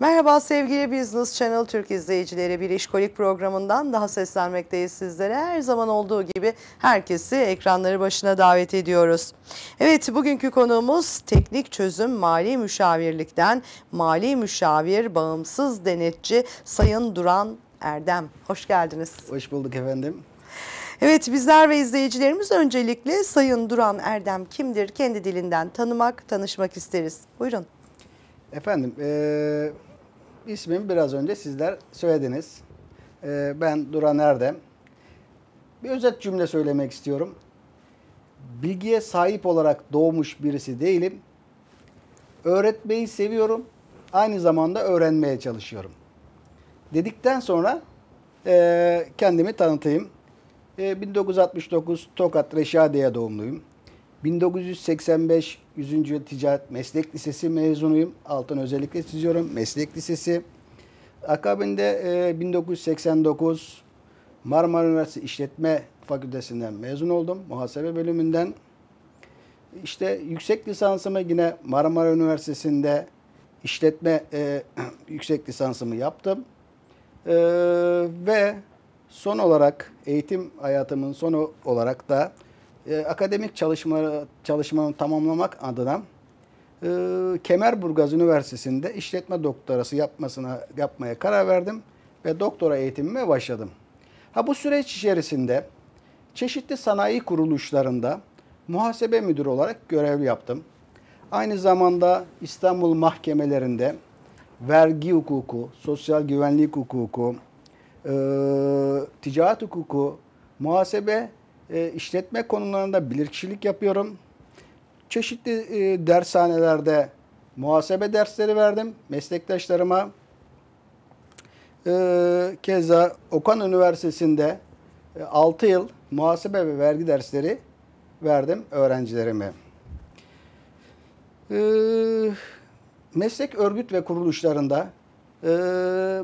Merhaba sevgili Business Channel Türk izleyicileri. Bir işkolik programından daha seslenmekteyiz sizlere. Her zaman olduğu gibi herkesi ekranları başına davet ediyoruz. Evet bugünkü konuğumuz teknik çözüm mali müşavirlikten mali müşavir bağımsız denetçi Sayın Duran Erdem. Hoş geldiniz. Hoş bulduk efendim. Evet bizler ve izleyicilerimiz öncelikle Sayın Duran Erdem kimdir? Kendi dilinden tanımak, tanışmak isteriz. Buyurun. Efendim, e, ismimi biraz önce sizler söylediniz. E, ben Duran Erdem. Bir özet cümle söylemek istiyorum. Bilgiye sahip olarak doğmuş birisi değilim. Öğretmeyi seviyorum. Aynı zamanda öğrenmeye çalışıyorum. Dedikten sonra e, kendimi tanıtayım. E, 1969 Tokat Reşadiye doğumluyum. 1985 100. Yıl Ticaret Meslek Lisesi mezunuyum. Altın özellikle çiziyorum. Meslek Lisesi. Akabinde e, 1989 Marmara Üniversitesi İşletme Fakültesinden mezun oldum. Muhasebe bölümünden. İşte yüksek lisansımı yine Marmara Üniversitesi'nde işletme e, yüksek lisansımı yaptım. E, ve son olarak eğitim hayatımın sonu olarak da e, akademik çalışma çalışmamı tamamlamak adına e, Kemerburgaz Üniversitesi'nde işletme doktorası yapmasına yapmaya karar verdim ve doktora eğitimime başladım. Ha bu süreç içerisinde çeşitli sanayi kuruluşlarında muhasebe müdürü olarak görev yaptım. Aynı zamanda İstanbul mahkemelerinde vergi hukuku, sosyal güvenlik hukuku, e, ticaret hukuku, muhasebe, e, işletme konularında bilirkişilik yapıyorum. Çeşitli e, dershanelerde muhasebe dersleri verdim meslektaşlarıma. E, keza Okan Üniversitesi'nde e, 6 yıl muhasebe ve vergi dersleri verdim öğrencilerime. E, meslek örgüt ve kuruluşlarında e,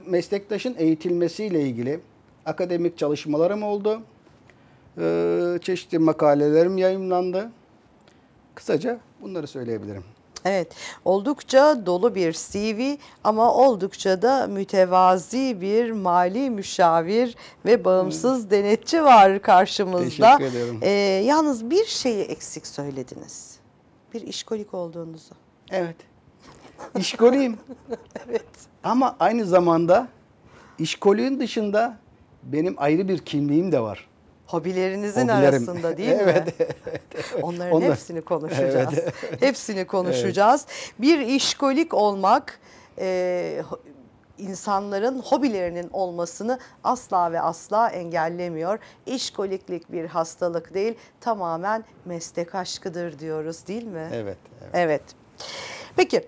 meslektaşın eğitilmesiyle ilgili akademik çalışmalarım oldu. E, çeşitli makalelerim yayınlandı. Kısaca bunları söyleyebilirim. Evet, oldukça dolu bir CV ama oldukça da mütevazi bir mali müşavir ve bağımsız denetçi var karşımızda. Teşekkür ediyorum. Ee, yalnız bir şeyi eksik söylediniz. Bir işkolik olduğunuzu. Evet. İşkoliyim. Evet. Ama aynı zamanda işkoliyim dışında benim ayrı bir kimliğim de var. Hobilerinizin Hobilerim. arasında değil mi? Evet, Onların Onlar- hepsini konuşacağız. Evet. Hepsini konuşacağız. Bir işkolik olmak e, insanların hobilerinin olmasını asla ve asla engellemiyor. İşkoliklik bir hastalık değil, tamamen meslek aşkıdır diyoruz değil mi? Evet. evet. Evet. Peki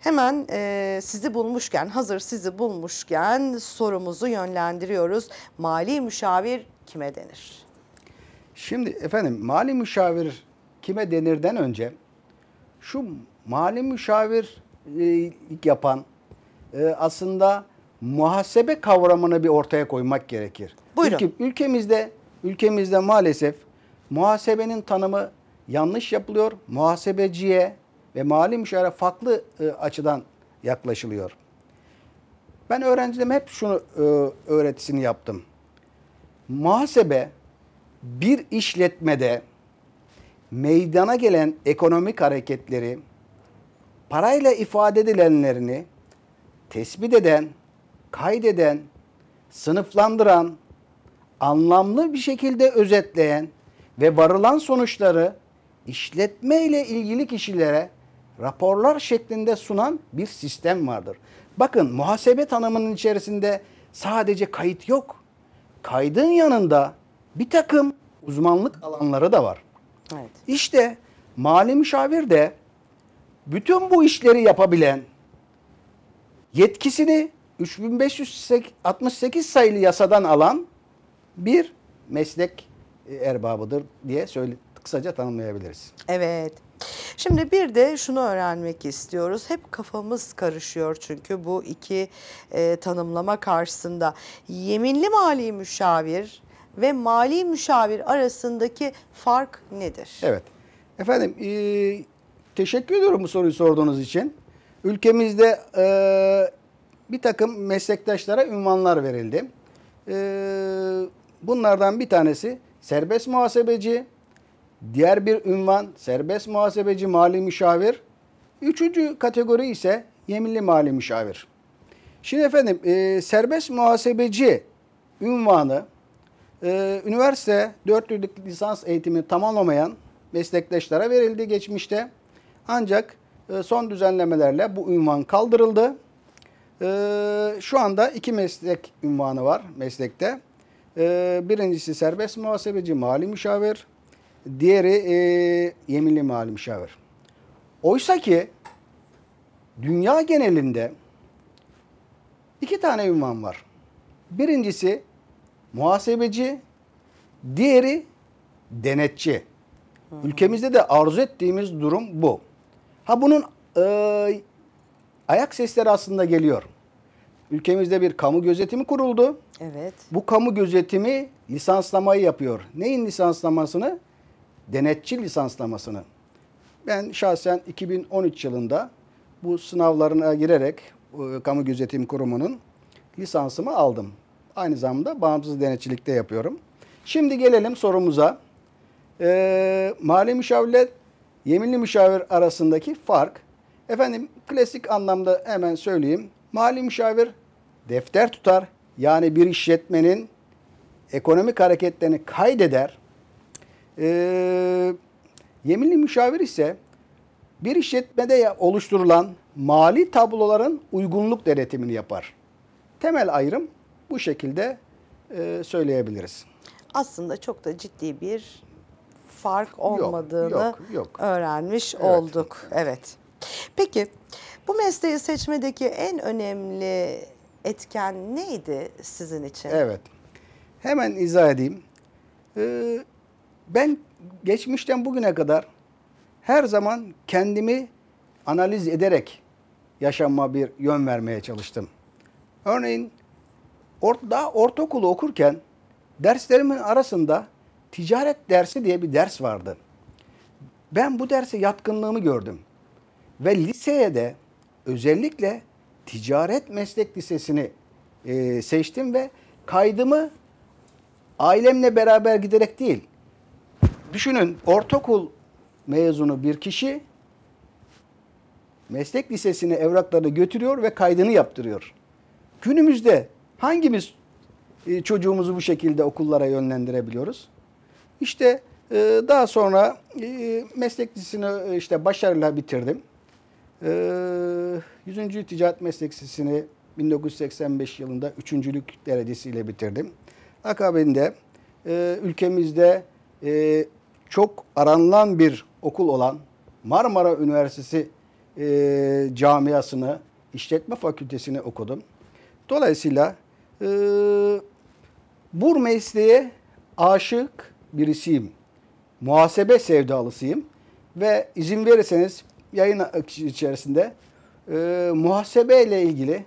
hemen e, sizi bulmuşken, hazır sizi bulmuşken sorumuzu yönlendiriyoruz. Mali müşavir kime denir? Şimdi efendim mali müşavir kime denirden önce şu mali müşavir e, yapan e, aslında muhasebe kavramını bir ortaya koymak gerekir. Buyurun. Ülke- ülkemizde ülkemizde maalesef muhasebenin tanımı yanlış yapılıyor. Muhasebeciye ve mali müşavire farklı e, açıdan yaklaşılıyor. Ben öğrencilerime hep şunu e, öğretisini yaptım. Muhasebe bir işletmede meydana gelen ekonomik hareketleri, parayla ifade edilenlerini tespit eden, kaydeden, sınıflandıran, anlamlı bir şekilde özetleyen ve varılan sonuçları işletme ile ilgili kişilere raporlar şeklinde sunan bir sistem vardır. Bakın muhasebe tanımının içerisinde sadece kayıt yok. Kaydın yanında bir takım uzmanlık alanları da var. Evet. İşte mali müşavir de bütün bu işleri yapabilen yetkisini 3568 sayılı yasadan alan bir meslek e, erbabıdır diye söyle, kısaca tanımlayabiliriz. Evet. Şimdi bir de şunu öğrenmek istiyoruz. Hep kafamız karışıyor çünkü bu iki e, tanımlama karşısında. Yeminli mali müşavir ve mali müşavir arasındaki fark nedir? Evet. Efendim e, teşekkür ediyorum bu soruyu sorduğunuz için. Ülkemizde e, bir takım meslektaşlara ünvanlar verildi. Ee, bunlardan bir tanesi serbest muhasebeci, diğer bir ünvan serbest muhasebeci mali müşavir, üçüncü kategori ise yeminli mali müşavir. Şimdi efendim e, serbest muhasebeci ünvanı e, üniversite 4 yıllık lisans eğitimi tamamlamayan meslektaşlara verildi geçmişte. Ancak e, son düzenlemelerle bu ünvan kaldırıldı. E, şu anda iki meslek ünvanı var meslekte. E, birincisi serbest muhasebeci mali müşavir, diğeri e, yeminli mali müşavir. Oysa ki dünya genelinde iki tane ünvan var. Birincisi muhasebeci, diğeri denetçi. Ülkemizde de arzu ettiğimiz durum bu. Ha bunun e, ayak sesleri aslında geliyor. Ülkemizde bir kamu gözetimi kuruldu. Evet. Bu kamu gözetimi lisanslamayı yapıyor. Neyin lisanslamasını? Denetçi lisanslamasını. Ben şahsen 2013 yılında bu sınavlarına girerek e, Kamu Gözetim Kurumu'nun lisansımı aldım. Aynı zamanda bağımsız denetçilikte yapıyorum. Şimdi gelelim sorumuza. E, mali müşavirle yeminli müşavir arasındaki fark. Efendim klasik anlamda hemen söyleyeyim. Mali müşavir defter tutar. Yani bir işletmenin ekonomik hareketlerini kaydeder. Ee, yeminli müşavir ise bir işletmede oluşturulan mali tabloların uygunluk denetimini yapar. Temel ayrım bu şekilde e, söyleyebiliriz. Aslında çok da ciddi bir fark olmadığını yok, yok. öğrenmiş Evet. olduk. Evet. Peki bu mesleği seçmedeki en önemli etken neydi sizin için? Evet. Hemen izah edeyim. Ee, ben geçmişten bugüne kadar her zaman kendimi analiz ederek yaşama bir yön vermeye çalıştım. Örneğin or- daha ortaokulu okurken derslerimin arasında ticaret dersi diye bir ders vardı. Ben bu derse yatkınlığımı gördüm. Ve liseye de özellikle ticaret meslek lisesini e, seçtim ve kaydımı ailemle beraber giderek değil. Düşünün ortaokul mezunu bir kişi meslek lisesine evraklarını götürüyor ve kaydını yaptırıyor. Günümüzde hangimiz e, çocuğumuzu bu şekilde okullara yönlendirebiliyoruz? İşte e, daha sonra e, meslek lisesini işte başarıyla bitirdim. E, 100. Ticaret Meslek Lisesi'ni 1985 yılında üçüncülük derecesiyle bitirdim. Akabinde ülkemizde çok aranılan bir okul olan Marmara Üniversitesi e, camiasını, işletme fakültesini okudum. Dolayısıyla e, bu mesleğe aşık birisiyim. Muhasebe sevdalısıyım. Ve izin verirseniz yayın içerisinde e, muhasebe ile ilgili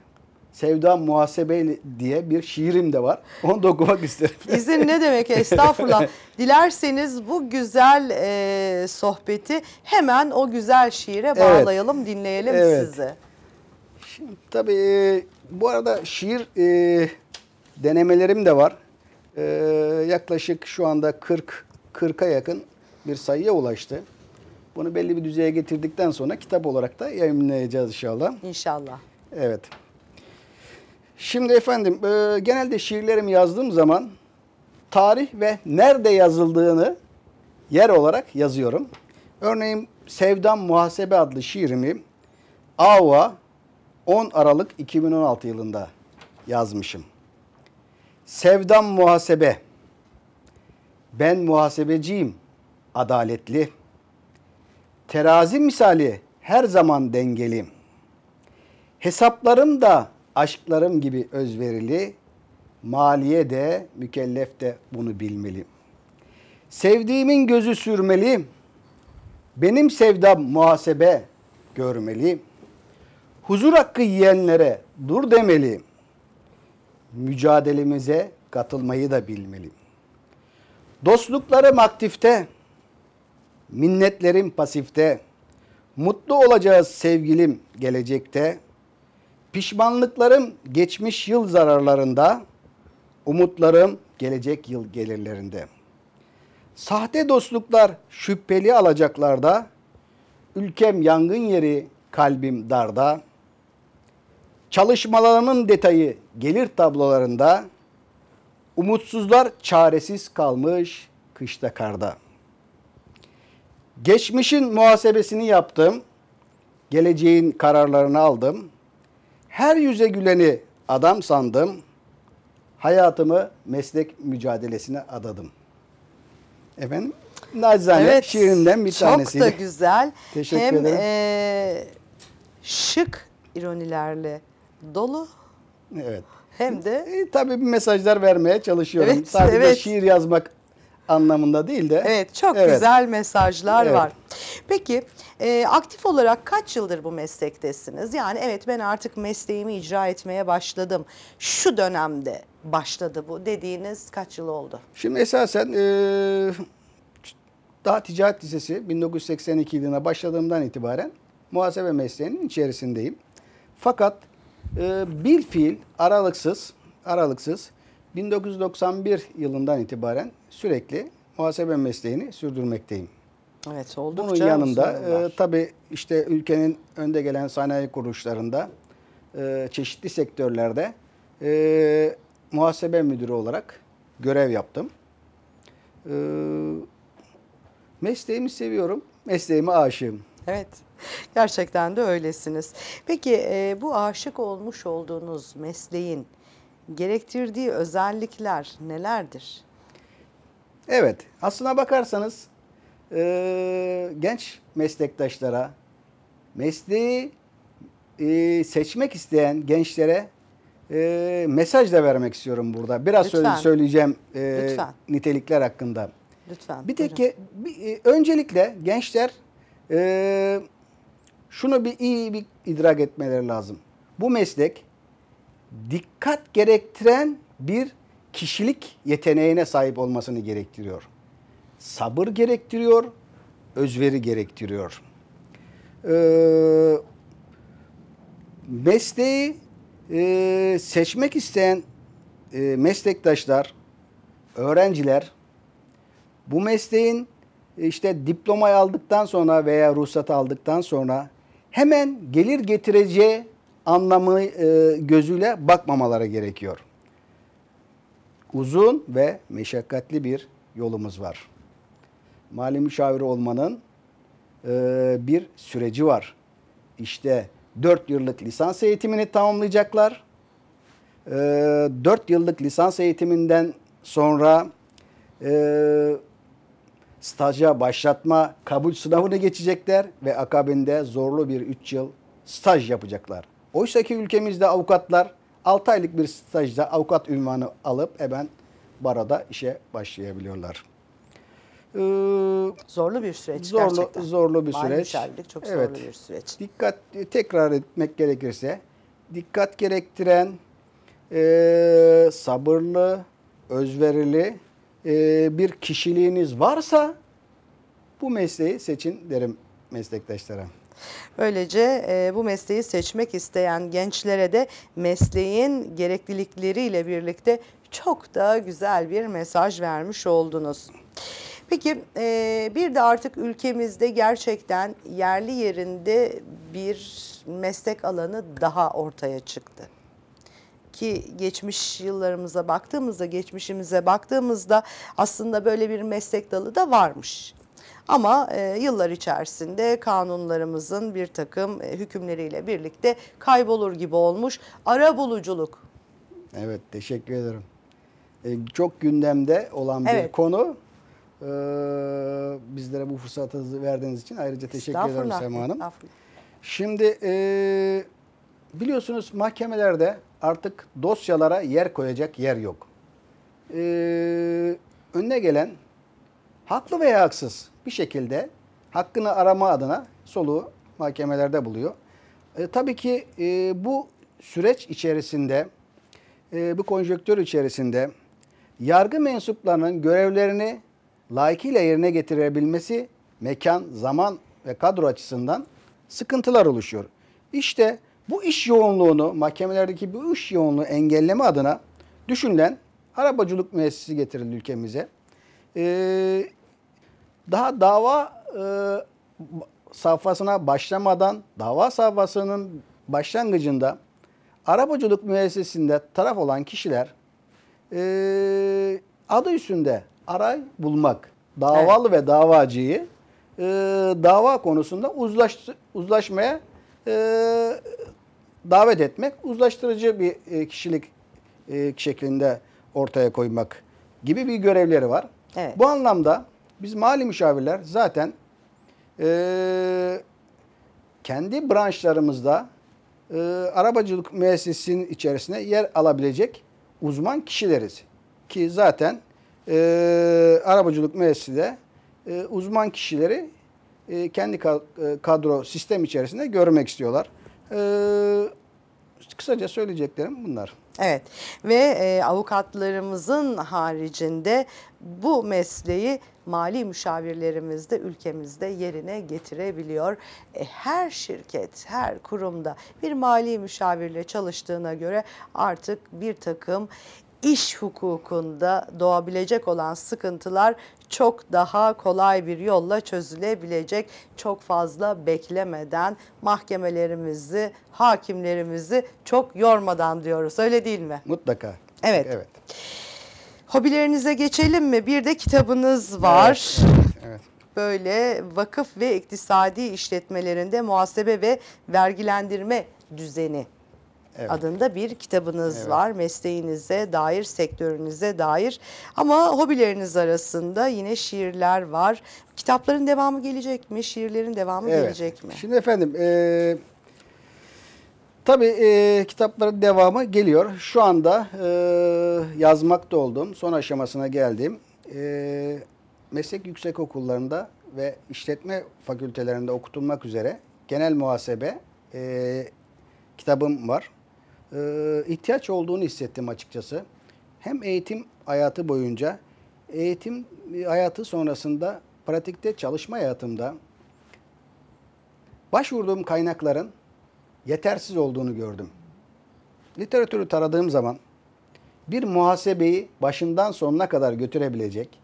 Sevda Muhasebe diye bir şiirim de var. Onu da okumak isterim. İzin ne demek estağfurullah. Dilerseniz bu güzel e, sohbeti hemen o güzel şiire bağlayalım, dinleyelim Evet. sizi. Şimdi tabii e, bu arada şiir e, denemelerim de var. E, yaklaşık şu anda 40 40'a yakın bir sayıya ulaştı. Bunu belli bir düzeye getirdikten sonra kitap olarak da yayınlayacağız inşallah. İnşallah. Evet. Şimdi efendim e, genelde şiirlerimi yazdığım zaman tarih ve nerede yazıldığını yer olarak yazıyorum. Örneğin Sevdam Muhasebe adlı şiirimi Ava 10 Aralık 2016 yılında yazmışım. Sevdam muhasebe. Ben muhasebeciyim, adaletli. Terazi misali her zaman dengeli. Hesaplarım da aşklarım gibi özverili, maliye de mükellef de bunu bilmeli. Sevdiğimin gözü sürmeli, benim sevdam muhasebe görmeli. Huzur hakkı yiyenlere dur demeli. Mücadelemize katılmayı da bilmeli. Dostluklarım aktifte, minnetlerim pasifte. Mutlu olacağız sevgilim gelecekte. Pişmanlıklarım geçmiş yıl zararlarında, umutlarım gelecek yıl gelirlerinde. Sahte dostluklar şüpheli alacaklarda, ülkem yangın yeri, kalbim darda. Çalışmalarımın detayı gelir tablolarında, umutsuzlar çaresiz kalmış kışta karda. Geçmişin muhasebesini yaptım, geleceğin kararlarını aldım. Her yüze güleni adam sandım, hayatımı meslek mücadelesine adadım. Efendim, nacizane şiirimden bir çok tanesiydi. da güzel. Teşekkür Hem ederim. e, şık ironilerle dolu Evet. hem de E, tabii mesajlar vermeye çalışıyorum. Evet, Sadece evet. şiir yazmak anlamında değil de. evet çok Evet. güzel mesajlar Evet. var. Peki e, aktif olarak kaç yıldır bu meslektesiniz? Yani evet ben artık mesleğimi icra etmeye başladım. Şu dönemde başladı bu dediğiniz kaç yıl oldu? Şimdi esasen e, daha ticaret lisesi 1982 yılına başladığımdan itibaren muhasebe mesleğinin içerisindeyim. Fakat e, bil fiil aralıksız aralıksız 1991 yılından itibaren sürekli muhasebe mesleğini sürdürmekteyim. Evet oldukça Bunun yanında e, tabii işte ülkenin önde gelen sanayi kuruluşlarında e, çeşitli sektörlerde e, muhasebe müdürü olarak görev yaptım. E, mesleğimi seviyorum, mesleğime aşığım. Evet, gerçekten de öylesiniz. Peki e, bu aşık olmuş olduğunuz mesleğin gerektirdiği özellikler nelerdir? Evet, aslına bakarsanız e, genç meslektaşlara, mesleği e, seçmek isteyen gençlere e, mesaj da vermek istiyorum burada. Biraz Lütfen. söyle- söyleyeceğim e, Lütfen. nitelikler hakkında. Lütfen. Bir buyurun. tek ke- bir, e, öncelikle gençler e, şunu bir iyi bir idrak etmeleri lazım. Bu meslek dikkat gerektiren bir kişilik yeteneğine sahip olmasını gerektiriyor. Sabır gerektiriyor, özveri gerektiriyor. Ee, mesleği e, seçmek isteyen e, meslektaşlar, öğrenciler bu mesleğin e, işte diplomayı aldıktan sonra veya ruhsatı aldıktan sonra hemen gelir getireceği anlamı e, gözüyle bakmamaları gerekiyor. Uzun ve meşakkatli bir yolumuz var. Mali müşaviri olmanın e, bir süreci var. İşte 4 yıllık lisans eğitimini tamamlayacaklar. 4 yıllık lisans eğitiminden sonra e, staja başlatma kabul sınavını geçecekler ve akabinde zorlu bir 3 yıl staj yapacaklar. Oysa ki ülkemizde avukatlar 6 aylık bir stajda avukat ünvanı alıp hemen baroda işe başlayabiliyorlar. Ee, Zorlu bir süreç zorlu gerçekten. zorlu bir Mali süreç. müşavirlik çok Evet. zorlu bir süreç. Dikkat tekrar etmek gerekirse dikkat gerektiren e, sabırlı, özverili e, bir kişiliğiniz varsa bu mesleği seçin derim meslektaşlara. Böylece e, bu mesleği seçmek isteyen gençlere de mesleğin gereklilikleriyle birlikte çok da güzel bir mesaj vermiş oldunuz. Peki e, bir de artık ülkemizde gerçekten yerli yerinde bir meslek alanı daha ortaya çıktı ki geçmiş yıllarımıza baktığımızda, geçmişimize baktığımızda aslında böyle bir meslek dalı da varmış. Ama e, yıllar içerisinde kanunlarımızın bir takım e, hükümleriyle birlikte kaybolur gibi olmuş. Ara buluculuk. Evet teşekkür ederim. E, çok gündemde olan bir Evet. konu. Ee, bizlere bu fırsatı verdiğiniz için ayrıca teşekkür ederim Sema Hanım. Şimdi e, biliyorsunuz mahkemelerde artık dosyalara yer koyacak yer yok. E, önüne gelen haklı veya haksız bir şekilde hakkını arama adına soluğu mahkemelerde buluyor. E, tabii ki e, bu süreç içerisinde, e, bu konjonktür içerisinde yargı mensuplarının görevlerini layıkıyla yerine getirebilmesi mekan, zaman ve kadro açısından sıkıntılar oluşuyor. İşte Bu iş yoğunluğunu, mahkemelerdeki bu iş yoğunluğu engelleme adına düşünülen arabacılık müessesi getirildi ülkemize. Ee, daha dava e, safhasına başlamadan, dava safhasının başlangıcında arabacılık müessesinde taraf olan kişiler e, adı üstünde aray bulmak, davalı ve davacıyı e, dava konusunda uzlaş, uzlaşmaya e, davet etmek, uzlaştırıcı bir e, kişilik e, şeklinde ortaya koymak gibi bir görevleri var. Evet. Bu anlamda biz mali müşavirler zaten e, kendi branşlarımızda e, arabacılık müessesesinin içerisine yer alabilecek uzman kişileriz. Ki zaten e, arabacılık müessesede e, uzman kişileri e, kendi e, kadro sistem içerisinde görmek istiyorlar. E, kısaca söyleyeceklerim bunlar. Evet ve e, avukatlarımızın haricinde bu mesleği mali müşavirlerimiz de ülkemizde yerine getirebiliyor. E, her şirket, her kurumda bir mali müşavirle çalıştığına göre artık bir takım iş hukukunda doğabilecek olan sıkıntılar çok daha kolay bir yolla çözülebilecek. Çok fazla beklemeden mahkemelerimizi, hakimlerimizi çok yormadan diyoruz. Öyle değil mi? Mutlaka. Evet. Evet. Hobilerinize geçelim mi? Bir de kitabınız var. Evet. Böyle vakıf ve iktisadi işletmelerinde muhasebe ve vergilendirme düzeni Evet. adında bir kitabınız Evet. var. Mesleğinize dair, sektörünüze dair. Ama hobileriniz arasında yine şiirler var. Kitapların devamı gelecek mi? Şiirlerin devamı Evet. gelecek mi? Şimdi efendim e, tabii e, kitapların devamı geliyor. Şu anda e, yazmakta olduğum son aşamasına geldim. E, meslek yüksek okullarında ve işletme fakültelerinde okutulmak üzere genel muhasebe e, kitabım var. E, ihtiyaç olduğunu hissettim açıkçası. Hem eğitim hayatı boyunca, eğitim hayatı sonrasında pratikte çalışma hayatımda başvurduğum kaynakların yetersiz olduğunu gördüm. Literatürü taradığım zaman bir muhasebeyi başından sonuna kadar götürebilecek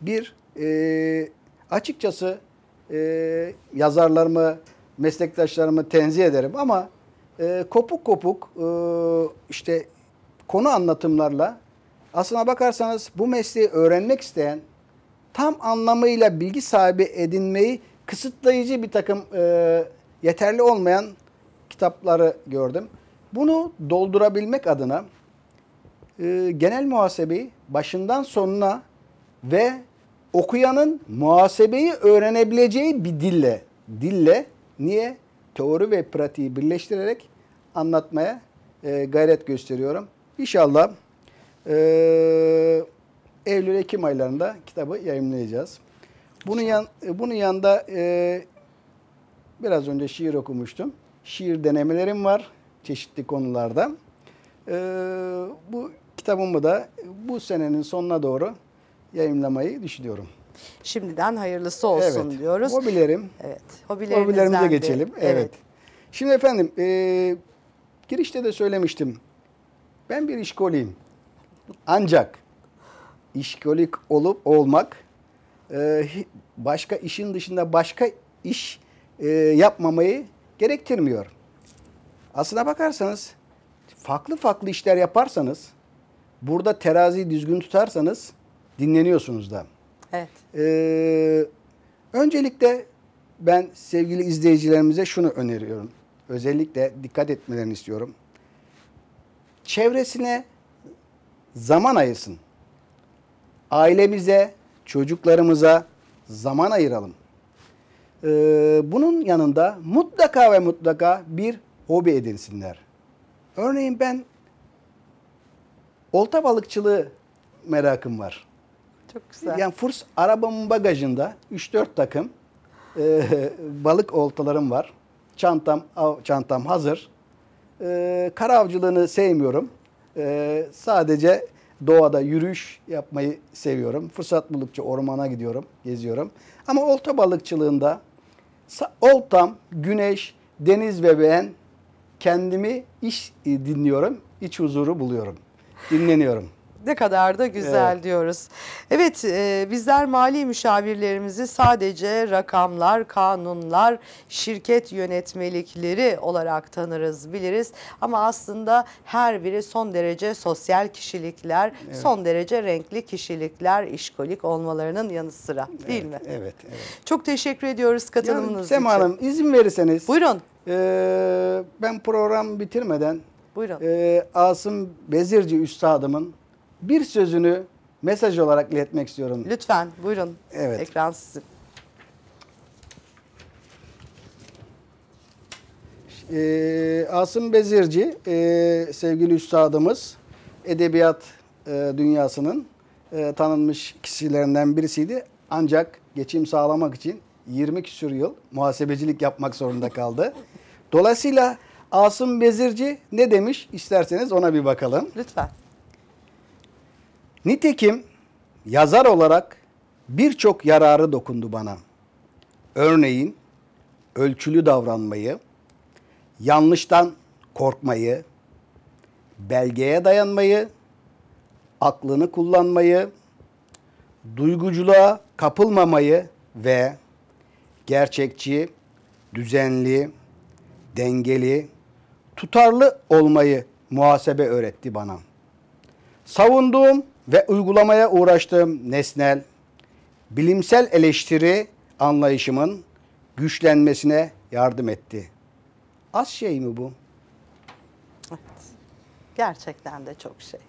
bir e, açıkçası e, yazarlarımı, meslektaşlarımı tenzih ederim ama e, kopuk kopuk e, işte konu anlatımlarla aslına bakarsanız bu mesleği öğrenmek isteyen tam anlamıyla bilgi sahibi edinmeyi kısıtlayıcı bir takım e, yeterli olmayan kitapları gördüm. Bunu doldurabilmek adına e, genel muhasebeyi başından sonuna ve okuyanın muhasebeyi öğrenebileceği bir dille, dille niye teori ve pratiği birleştirerek anlatmaya e, gayret gösteriyorum. İnşallah e, Eylül-Ekim aylarında kitabı yayınlayacağız. Bunun yan, bunun yanında e, biraz önce şiir okumuştum. Şiir denemelerim var çeşitli konularda. E, bu kitabımı da bu senenin sonuna doğru yayınlamayı düşünüyorum. Şimdiden hayırlısı olsun evet. diyoruz. Hobilerim. Evet. Hobilerimize de- geçelim. Evet. Şimdi efendim e, girişte de söylemiştim. Ben bir işkoliyim. Ancak işkolik olup olmak e, başka işin dışında başka iş e, yapmamayı gerektirmiyor. Aslına bakarsanız farklı farklı işler yaparsanız burada teraziyi düzgün tutarsanız dinleniyorsunuz da. Evet. Ee, öncelikle ben sevgili izleyicilerimize şunu öneriyorum. Özellikle dikkat etmelerini istiyorum. Çevresine zaman ayırsın. Ailemize, çocuklarımıza zaman ayıralım. Ee, bunun yanında mutlaka ve mutlaka bir hobi edinsinler. Örneğin ben olta balıkçılığı merakım var. Çok güzel. Yani furs arabamın bagajında 3-4 takım e, balık oltalarım var. Çantam av, çantam hazır. E, kara avcılığını sevmiyorum. E, sadece doğada yürüyüş yapmayı seviyorum. Fırsat buldukça ormana gidiyorum, geziyorum. Ama olta balıkçılığında oltam, güneş, deniz ve ben kendimi iş e, dinliyorum, iç huzuru buluyorum. Dinleniyorum. Ne kadar da güzel Evet. diyoruz. Evet, e, bizler mali müşavirlerimizi sadece rakamlar, kanunlar, şirket yönetmelikleri olarak tanırız, biliriz. Ama aslında her biri son derece sosyal kişilikler, son derece renkli kişilikler, işkolik olmalarının yanı sıra değil mi? Evet, evet. Çok teşekkür ediyoruz katılımınız Yani için. Sema Hanım izin verirseniz. Buyurun, e, ben program bitirmeden buyurun. e, Asım Bezirci Üstadımın bir sözünü mesaj olarak iletmek istiyorum. Lütfen, buyurun. Evet. Ekran sizin. Ee, Asım Bezirci e, sevgili üstadımız edebiyat e, dünyasının e, tanınmış kişilerinden birisiydi. Ancak geçim sağlamak için 20 küsur yıl muhasebecilik yapmak zorunda kaldı. Dolayısıyla Asım Bezirci ne demiş isterseniz ona bir bakalım. Lütfen. Nitekim yazar olarak birçok yararı dokundu bana. Örneğin ölçülü davranmayı, yanlıştan korkmayı, belgeye dayanmayı, aklını kullanmayı, duyguculuğa kapılmamayı ve gerçekçi, düzenli, dengeli, tutarlı olmayı muhasebe öğretti bana. Savunduğum ve uygulamaya uğraştığım nesnel, bilimsel eleştiri anlayışımın güçlenmesine yardım etti. Az şey mi bu? Evet. Gerçekten de çok şey.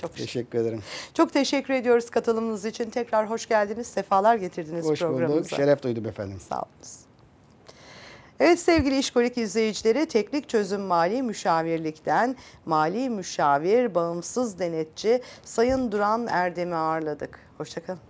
Çok şey. Teşekkür ederim. Çok teşekkür ediyoruz katılımınız için. Tekrar hoş geldiniz, sefalar getirdiniz Hoş bulduk. programımıza. Şeref duydum efendim. Sağ olunuz. Evet sevgili İşkolik izleyicileri, teknik çözüm mali müşavirlikten mali müşavir, bağımsız denetçi Sayın Duran Erdem'i ağırladık. Hoşçakalın.